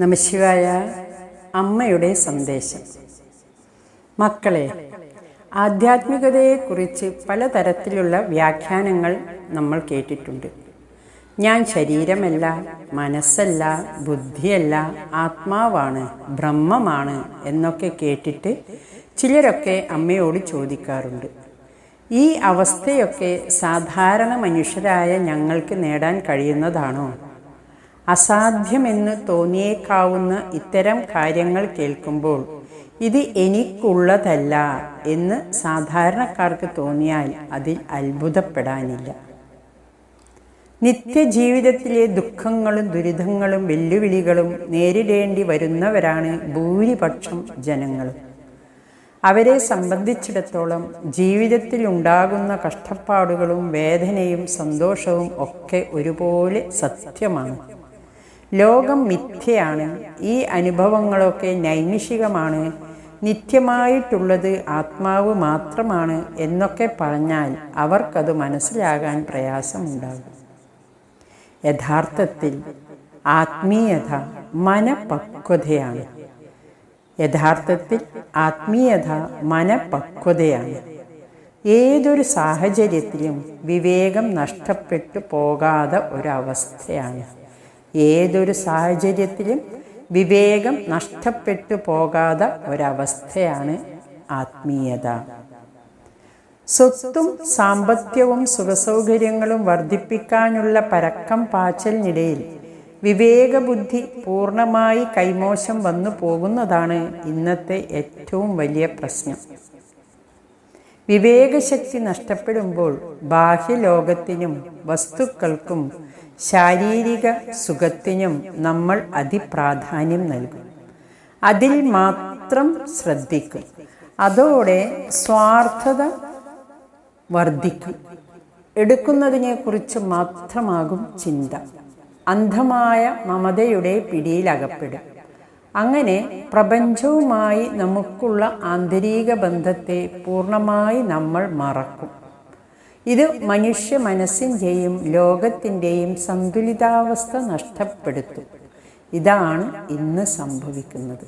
നമശിവായ അമ്മയുടെ സന്ദേശം. മക്കളെ ആധ്യാത്മികതയെക്കുറിച്ച് പലതരത്തിലുള്ള വ്യാഖ്യാനങ്ങൾ നമ്മൾ കേട്ടിട്ടുണ്ട്. ഞാൻ ശരീരമല്ല മനസ്സല്ല ബുദ്ധിയല്ല ആത്മാവാണ് ബ്രഹ്മമാണ് എന്നൊക്കെ കേട്ടിട്ട് ചിലരൊക്കെ അമ്മയോട് ചോദിക്കാറുണ്ട്. ഈ അവസ്ഥയൊക്കെ സാധാരണ മനുഷ്യരായ ഞങ്ങൾക്ക് നേടാൻ കഴിയുന്നതാണോ? അസാധ്യമെന്ന് തോന്നിയേക്കാവുന്ന ഇത്തരം കാര്യങ്ങൾ കേൾക്കുമ്പോൾ ഇത് എനിക്കുള്ളതല്ല എന്ന് സാധാരണക്കാർക്ക് തോന്നിയാൽ അതിൽ അത്ഭുതപ്പെടാനില്ല. നിത്യജീവിതത്തിലെ ദുഃഖങ്ങളും ദുരിതങ്ങളും വെല്ലുവിളികളും നേരിടേണ്ടി വരുന്നവരാണ് ഭൂരിപക്ഷം ജനങ്ങളും. അവരെ സംബന്ധിച്ചിടത്തോളം ജീവിതത്തിൽ ഉണ്ടാകുന്ന കഷ്ടപ്പാടുകളും വേദനയും സന്തോഷവും ഒക്കെ ഒരുപോലെ സത്യമാണ്. ലോകം മിഥ്യയാണ്. ഈ അനുഭവങ്ങളൊക്കെ നൈമിഷികമാണ്. നിത്യമായിട്ടുള്ളത് ആത്മാവ് മാത്രമാണ് എന്നൊക്കെ പറഞ്ഞാൽ അവർക്കത് മനസ്സിലാകാൻ പ്രയാസമുണ്ടാകും. യഥാർത്ഥത്തിൽ ആത്മീയത മനപക്വതയാണ്. യഥാർത്ഥത്തിൽ ആത്മീയത മനപക്വതയാണ്. ഏതൊരു സാഹചര്യത്തിലും വിവേകം നഷ്ടപ്പെട്ടു പോകാതെ ഒരവസ്ഥയാണ്. ഏതൊരു സാഹചര്യത്തിലും വിവേകം നഷ്ടപ്പെട്ടു പോകാതെ ഒരവസ്ഥയാണ് ആത്മീയത. സ്വത്തും സാമ്പത്യവും സുഖസൗകര്യങ്ങളും വർദ്ധിപ്പിക്കാനുള്ള പരക്കം പാച്ചലിനിടയിൽ വിവേകബുദ്ധി പൂർണമായി കൈമോശം വന്നു പോകുന്നതാണ് ഇന്നത്തെ ഏറ്റവും വലിയ പ്രശ്നം. വിവേകശക്തി നഷ്ടപ്പെടുമ്പോൾ ബാഹ്യലോകത്തിനും വസ്തുക്കൾക്കും ശാരീരിക സുഖത്തിനും നമ്മൾ അതിപ്രാധാന്യം നൽകും. അതിൽ മാത്രം ശ്രദ്ധിക്കും. അതോടെ സ്വാർത്ഥത വർദ്ധിക്കും. എടുക്കുന്നതിനെക്കുറിച്ച് മാത്രമാകും ചിന്ത. അന്ധമായ മമതയുടെ പിടിയിലകപ്പെടും അങ്ങനെ പ്രപഞ്ചവുമായി നമുക്കുള്ള ആന്തരിക ബന്ധത്തെ പൂർണമായി നമ്മൾ മറക്കും. ഇത് മനുഷ്യ മനസ്സിന്റെയും ലോകത്തിന്റെയും സന്തുലിതാവസ്ഥ നഷ്ടപ്പെടുത്തും. ഇതാണ് ഇന്ന് സംഭവിക്കുന്നത്.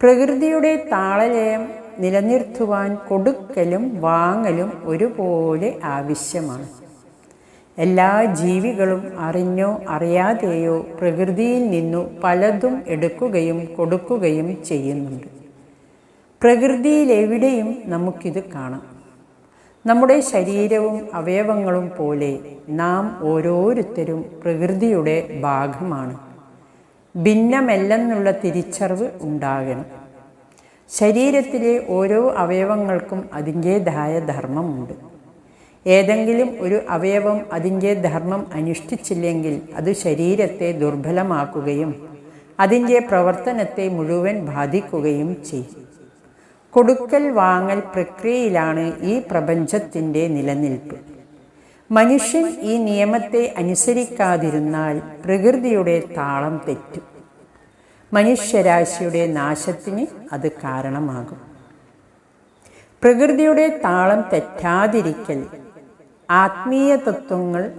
പ്രകൃതിയുടെ താളലയം നിലനിർത്തുവാൻ കൊടുക്കലും വാങ്ങലും ഒരുപോലെ ആവശ്യമാണ്. എല്ലാ ജീവികളും അറിഞ്ഞോ അറിയാതെയോ പ്രകൃതിയിൽ നിന്നു പലതും എടുക്കുകയും കൊടുക്കുകയും ചെയ്യുന്നുണ്ട്. പ്രകൃതിയിലെവിടെയും നമുക്കിത് കാണാം. നമ്മുടെ ശരീരവും അവയവങ്ങളും പോലെ നാം ഓരോരുത്തരും പ്രകൃതിയുടെ ഭാഗമാണ്. ഭിന്നമല്ലെന്നുള്ള തിരിച്ചറിവ് ഉണ്ടാകണം. ശരീരത്തിലെ ഓരോ അവയവങ്ങൾക്കും അതിന്റേതായ ധർമ്മമുണ്ട്. ഏതെങ്കിലും ഒരു അവയവം അതിന്റെ ധർമ്മം അനുഷ്ഠിച്ചില്ലെങ്കിൽ അത് ശരീരത്തെ ദുർബലമാക്കുകയും അതിന്റെ പ്രവർത്തനത്തെ മുഴുവൻ ബാധിക്കുകയും ചെയ്യും. കൊടുക്കൽ വാങ്ങൽ പ്രക്രിയയിലാണ് ഈ പ്രപഞ്ചത്തിന്റെ നിലനിൽപ്പ്. മനുഷ്യൻ ഈ നിയമത്തെ അനുസരിക്കാതിരുന്നാൽ പ്രകൃതിയുടെ താളം തെറ്റും. മനുഷ്യരാശിയുടെ നാശത്തിന് അത് കാരണമാകും. പ്രകൃതിയുടെ താളം തെറ്റാതിരിക്കൽ ആത്മീയ തത്വങ്ങൾ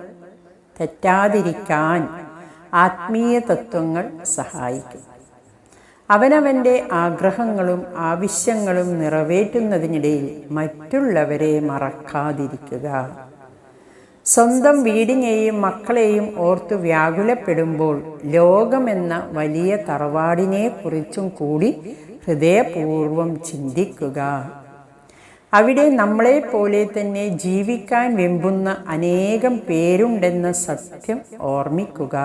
തെറ്റാതിരിക്കാൻ ആത്മീയ തത്വങ്ങൾ സഹായിക്കും. അവനവന്റെ ആഗ്രഹങ്ങളും ആവശ്യങ്ങളും നിറവേറ്റുന്നതിനിടയിൽ മറ്റുള്ളവരെ മറക്കാതിരിക്കുക. സ്വന്തം വീടിനെയും മക്കളെയും ഓർത്തു വ്യാകുലപ്പെടുമ്പോൾ ലോകമെന്ന വലിയ തറവാടിനെ കുറിച്ചും കൂടി ഹൃദയപൂർവം ചിന്തിക്കുക. അവിടെ നമ്മളെ പോലെ തന്നെ ജീവിക്കാൻ വെമ്പുന്ന അനേകം പേരുണ്ടെന്ന സത്യം ഓർമ്മിക്കുക.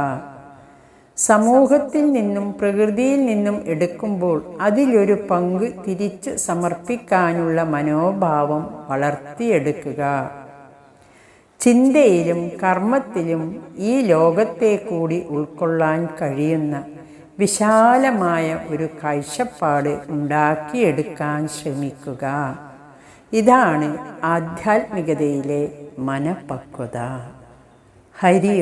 സമൂഹത്തിൽ നിന്നും പ്രകൃതിയിൽ നിന്നും എടുക്കുമ്പോൾ അതിലൊരു പങ്ക് തിരിച്ചു സമർപ്പിക്കാനുള്ള മനോഭാവം വളർത്തിയെടുക്കുക. ചിന്തയിലും കർമ്മത്തിലും ഈ ലോകത്തെ കൂടി ഉൾക്കൊള്ളാൻ കഴിയുന്ന വിശാലമായ ഒരു കാഴ്ചപ്പാട് ഉണ്ടാക്കിയെടുക്കാൻ ശ്രമിക്കുക. ഇതാണ് ആധ്യാത്മികതയിലെ മനപക്വത. ഹരി